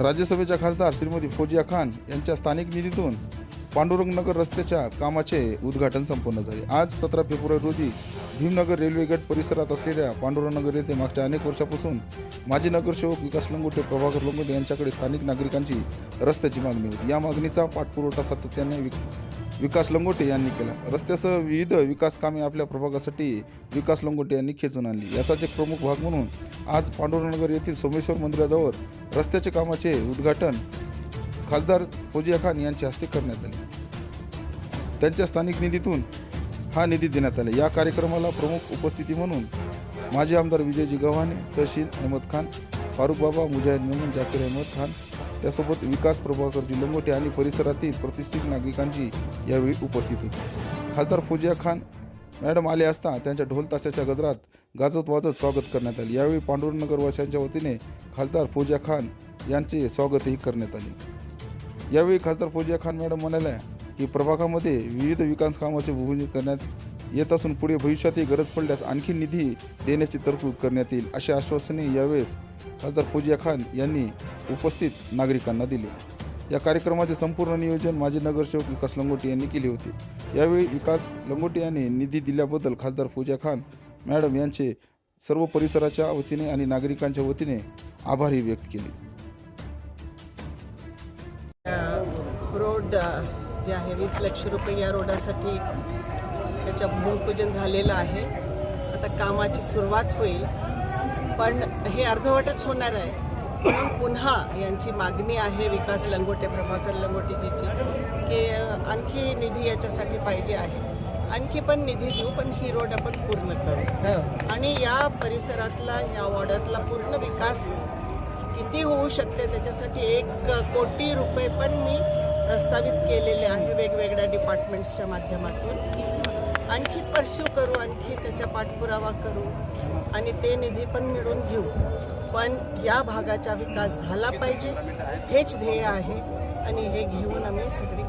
राज्यसभेच्या खासदार श्रीमती फौजिया खान यांच्या स्थानिक निधीतून पांडुरंगनगर रस्त्याच्या कामाचे उद्घाटन संपन्न झाले. आज सतरा फेब्रुवारी रोजी भीमनगर रेल्वे गट परिसरात असलेल्या पांडुरंगनगर येथे मागच्या अनेक वर्षापासून माजी नगरसेवक विकास लंगोटे प्रभाकर लंगोटे यांच्याकडे स्थानिक नागरिकांची रस्त्याची मागणी होती. या मागणीचा पाठपुरवठा सातत्याने विक विकास लंगोटे यांनी केला. रस्त्यासह विविध विकास कामे आपल्या प्रभागासाठी विकास लंगोटे यांनी खेचून आणली. याचाच एक प्रमुख भाग म्हणून आज पांडुरंगनगर येथील सोमेश्वर मंदिराजवळ रस्त्याचे कामाचे उद्घाटन खासदार फौजिया खान यांच्या हस्ते करण्यात आले. त्यांच्या स्थानिक निधीतून हा निधी देण्यात आला. या कार्यक्रमाला प्रमुख उपस्थिती म्हणून माजी आमदार विजयजी गव्हाणे तहसील अहमद खान फारुख बाबा मुजाहिद मेमन जाकीर अहमद खान त्यासोबत विकास प्रभाकर लंगोटे आणि परिसरातील प्रतिष्ठित नागरिकांची यावेळी उपस्थित होती. खासदार फौजिया खान मॅडम आले असता त्यांच्या ढोल ताशाच्या गजरात गाजत वाजत स्वागत करण्यात आले. यावेळी पांडुरनगरवाशांच्या वतीने खासदार फौजिया खान यांचे स्वागतही करण्यात आले. यावेळी खासदार फौजिया खान मॅडम म्हणाल्या की प्रभागामध्ये विविध विकास कामाचे भूमिका करण्यात येत असून पुढे भविष्यातही गरज पडल्यास आणखी निधी देण्याची तरतूद करण्यात येईल असे आश्वासने यावेळेस खासदार फौजिया खान यांनी उपस्थित नागरिकांना दिले. या कार्यक्रमाचे संपूर्ण नियोजन माजी नगरसेवक विकास लंगोटे यांनी केले होते. यावेळी विकास लंगोटे यांनी निधी दिल्याबद्दल खासदार फौजिया खान मॅडम यांचे सर्व परिसराच्या वतीने आणि नागरिकांच्या वतीने आभारही व्यक्त केले. रोड जे आहे वीस लक्ष रुपये या रोडासाठी त्याच्या भूमिपूजन झालेलं आहे. आता कामाची सुरुवात होईल. पण हे अर्धवटच होणार आहे. म्हणून पुन्हा यांची मागणी आहे विकास लंगोटे प्रभाकर लंगोटेजीची की आणखी निधी याच्यासाठी पाहिजे आहे. आणखी पण निधी देऊ पण ही रोड आपण पूर्ण करू. आणि या परिसरातला या वॉर्डातला पूर्ण विकास किती होऊ शकते त्याच्यासाठी एक कोटी रुपये पण मी प्रस्तावित केलेले आहे वेगवेगळ्या डिपार्टमेंट्सच्या माध्यमातून. आणखी परस्यू करू आणखी त्याचा पाठपुरावा करू आणि ते निधी पण मिळून घेऊ. पण या भागाचा विकास झाला पाहिजे हेच ध्येय आहे आणि हे घेऊन आम्ही सगळी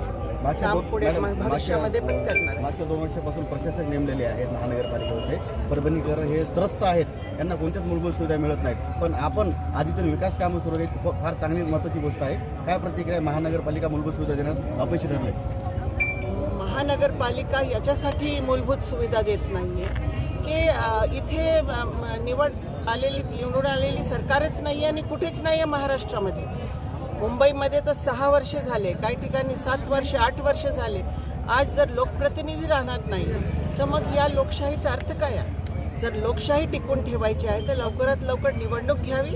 मागच्या काम दोन- पुढे भविष्यामध्ये पण करणार. मागच्या दोन वर्षापासून प्रशासक नेमलेले आहेत महानगरपालिकेचे परभणीकर हे त्रस्त आहेत. यांना कोणत्याच मूलभूत सुविधा मिळत नाहीत. पण आपण आधीतून विकास कामं सुरू आहेत फार चांगली महत्त्वाची गोष्ट आहे. काय प्रतिक्रिया? महानगरपालिका मूलभूत सुविधा देण्यास अपयशी ठरले महानगरपालिका याच्यासाठी मूलभूत सुविधा देत नाही आहे की इथे निवड आलेली निवडून आलेली सरकारच नाही आहे आणि कुठेच नाही आहे महाराष्ट्रामध्ये. मुंबईमध्ये तर सहा वर्षे झाले काही ठिकाणी सात वर्षे आठ वर्ष झाले. आज जर लोकप्रतिनिधी राहणार नाही तर मग या लोकशाहीचा अर्थ काय आहे? जर लोकशाही टिकून ठेवायची आहे तर लवकरात लवकर निवडणूक घ्यावी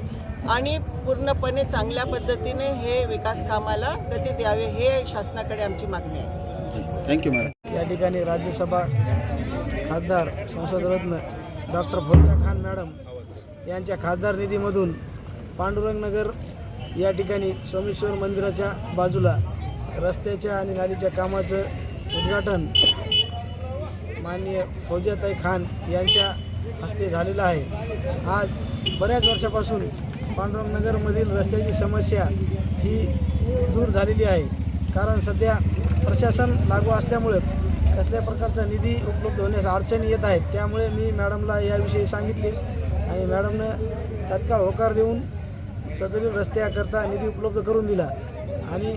आणि पूर्णपणे चांगल्या पद्धतीने हे विकास कामाला गती द्यावे हे शासनाकडे आमची मागणी आहे. थँक्यू मॅडम या ठिकाणी राज्यसभा खासदार संसदरत्न डॉक्टर फौजा खान मॅडम यांच्या खासदार निधीमधून पांडुरंगनगर या ठिकाणी सोमेश्वर मंदिराच्या बाजूला रस्त्याच्या आणि नालीच्या कामाचं उद्घाटन माननीय फौजाताई खान यांच्या हस्ते झालेलं आहे. आज बऱ्याच वर्षापासून पांडुरंगनगरमधील रस्त्याची समस्या ही दूर झालेली आहे. कारण सध्या प्रशासन लागू असल्यामुळे कसल्या प्रकारचा निधी उपलब्ध होण्यास अडचणी येत आहेत त्यामुळे मी मॅडमला याविषयी सांगितले आणि मॅडमनं तात्काळ होकार देऊन सदरील रस्त्याकरता निधी उपलब्ध करून दिला आणि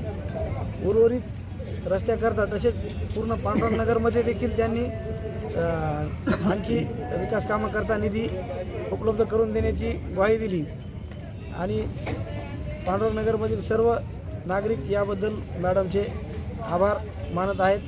उर्वरित रस्त्याकरता तसेच पूर्ण पांडुरंगनगरमध्ये देखील त्यांनी आणखी विकास कामाकरता निधी उपलब्ध करून देण्याची ग्वाही दिली. आणि पांडुरंगनगरमधील सर्व नागरिक याबद्दल मॅडमचे आभार मानत आहेत.